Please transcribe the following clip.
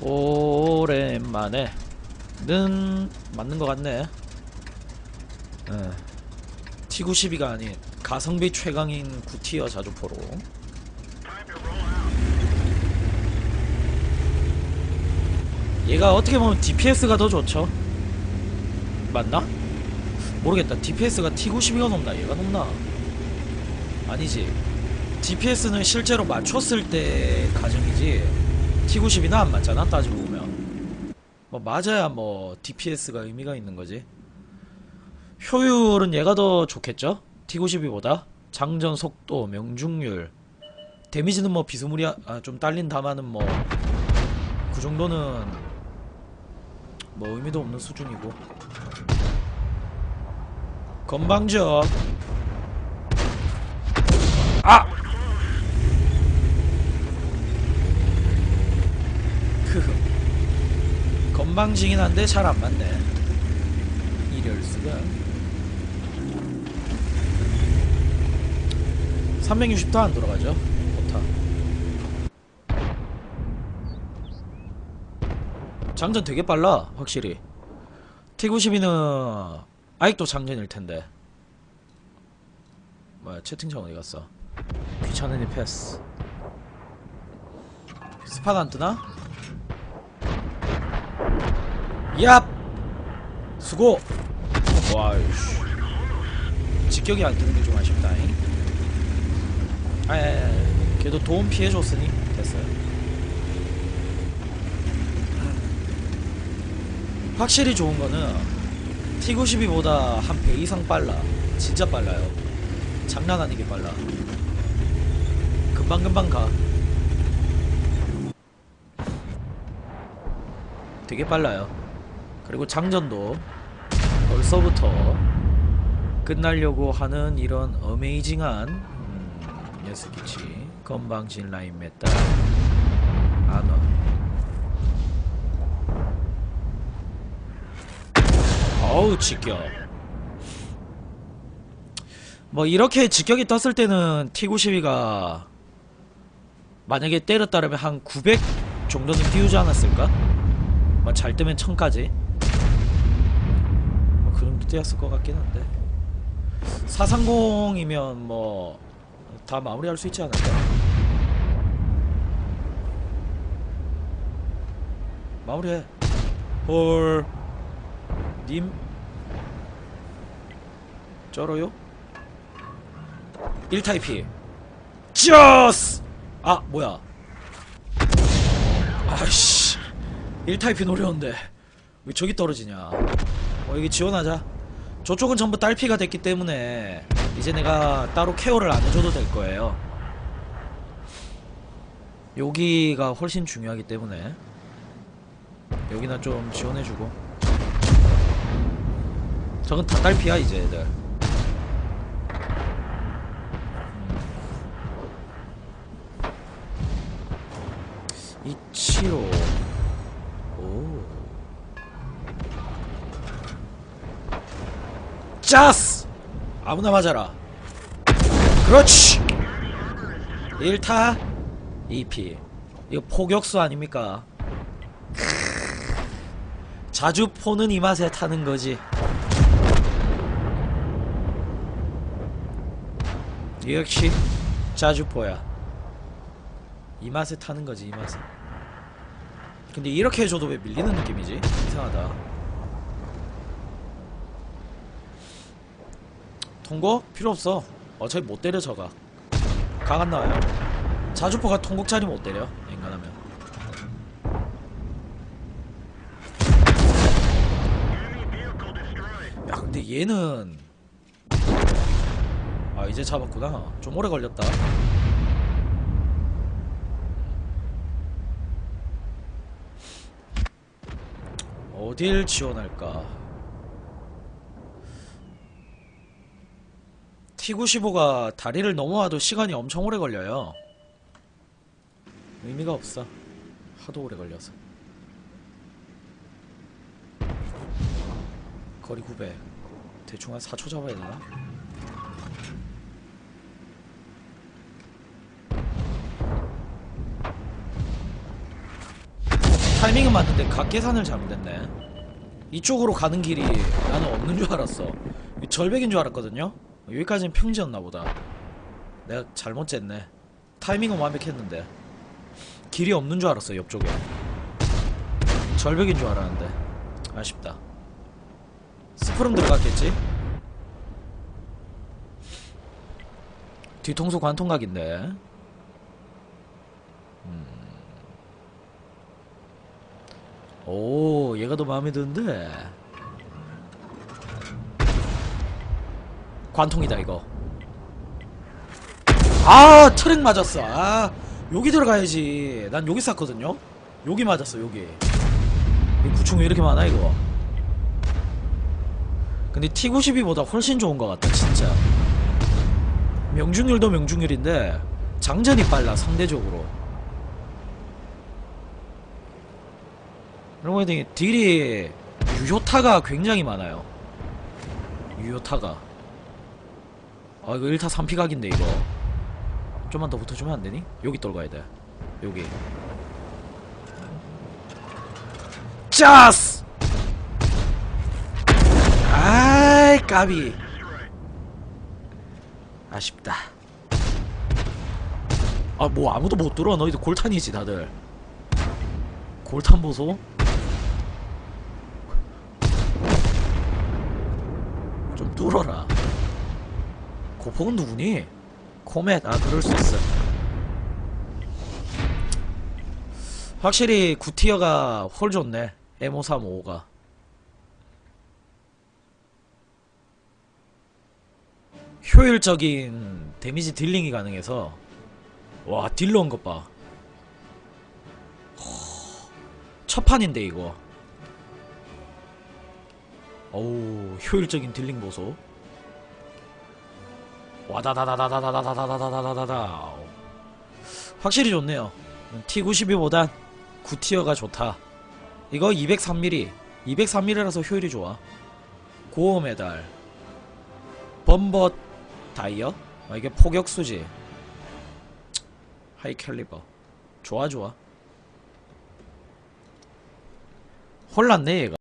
오랜만에 는 맞는 것 같네. 예. T92가 아닌 가성비 최강인 9티어 자주포로 얘가 어떻게 보면 DPS가 더 좋죠. 맞나? 모르겠다. DPS가 T92가 높나? 얘가 높나? 아니지. DPS는 실제로 맞췄을 때 가정이지. T92는 안 맞잖아. 따지고 보면. 뭐 맞아야 뭐 DPS가 의미가 있는 거지. 효율은 얘가 더 좋겠죠? T92보다. 장전 속도, 명중률. 데미지는 뭐 비스무리하, 아, 좀 딸린 다마는 뭐, 그 정도는 뭐 의미도 없는 수준이고. 건방져. 아! 그 건방지긴 한데 잘 안 맞네. 이럴 수가. 360도 안 돌아가죠. 못하. 장전 되게 빨라, 확실히. T92는 아직도 장전일 텐데. 뭐야, 채팅창 어디 갔어? 귀찮으니 패스. 스팟 안 뜨나? 얍! 수고! 와이씨. 직격이 안 뜨는 게 좀 아쉽다잉. 아, 예, 예. 그래도 도움 피해줬으니 됐어요. 확실히 좋은 거는 T92보다 한 배 이상 빨라. 진짜 빨라요. 장난 아니게 빨라. 금방금방 가. 되게 빨라요. 그리고 장전도 벌써부터 끝나려고 하는 이런 어메이징한 음, 녀석이지. 건방진 라인 맷다. 안와. 어우 직격 뭐 이렇게 직격이 떴을 때는 T92가 만약에 때렸다면 한 900 정도는 띄우지 않았을까? 뭐잘 뜨면 1000까지 뭐 그 띄었을 것 같긴 한데. 430이면 뭐 다 마무리할 수 있지 않을까? 마무리해. 홀. 님. 쩔어요? 1타입이 쩌스! 아 뭐야. 아이씨. 1타입이 노려운데 왜 저기 떨어지냐. 어 여기 지원하자 저쪽은 전부 딸피가 됐기 때문에 이제 내가 따로 케어를 안 해줘도 될 거예요. 여기가 훨씬 중요하기 때문에 여기나 좀 지원해주고. 저건 다 딸피야 이제 애들. 이치로 짜스 아무나 맞아라. 그렇지. 1타. 2피. 이거 포격수 아닙니까? 자주 포는 이 맛에 타는 거지. 역시 자주포야. 이 맛에 타는 거지 이 맛에. 근데 이렇게 해줘도 왜 밀리는 느낌이지? 이상하다 통곡? 필요 없어. 어차피 못 때려 저가. 각안 나와요. 자주포가 통곡자리 못 때려 인간하면. 야 근데 얘는 아 이제 잡았구나. 좀 오래 걸렸다. 어딜 지원할까 T95가 다리를 넘어와도 시간이 엄청 오래 걸려요. 의미가 없어. 하도 오래 걸려서. 거리 900 대충 한 4초 잡아야 되나? 타이밍은 맞는데 각 계산을 잘못했네. 이쪽으로 가는 길이 나는 없는 줄 알았어. 절벽인 줄 알았거든요 여기까지는 평지였나 보다. 내가 잘못 쟀네. 타이밍은 완벽했는데. 길이 없는 줄 알았어 옆쪽에. 절벽인 줄 알았는데. 아쉽다. 스프름 들어갔겠지? 뒤통수 관통각인데. 오 얘가 더 마음에 드는데 관통이다 이거. 아 트랙 맞았어. 아 여기 들어가야지. 난 여기 쌌거든요? 여기 맞았어 여기. 이 구충 왜 이렇게 많아 이거? 근데 T92보다 훨씬 좋은 것 같다 진짜. 명중률도 명중률인데 장전이 빨라 상대적으로. 그러고 보니 딜이 유효타가 굉장히 많아요. 유효타가 아 이거 1타 3피 각인데 이거. 좀만 더 붙어주면 안되니? 여기 떨가야 돼. 여기. 짜스! 아이 까비. 아쉽다. 아 뭐 아무도 못 들어 너희들 골탄이지 다들. 골탄 보소. 좀 뚫어라 고폭은 누구니? 코멧. 아 그럴 수 있어 확실히 구티어가 홀 좋네. M535가. 효율적인 데미지 딜링이 가능해서. 와 딜러 온것 봐. 첫 판인데 이거. 어우 효율적인 딜링 보소 와다다다다다다다다다다다다다 확실히 좋네요 T92보단 9티어가 좋다 이거 203mm 203mm라서 효율이 좋아. 고어 메달. 범버 다이어? 아, 이게 포격수지. 하이 캘리버. 좋아 좋아. 혼났네 얘가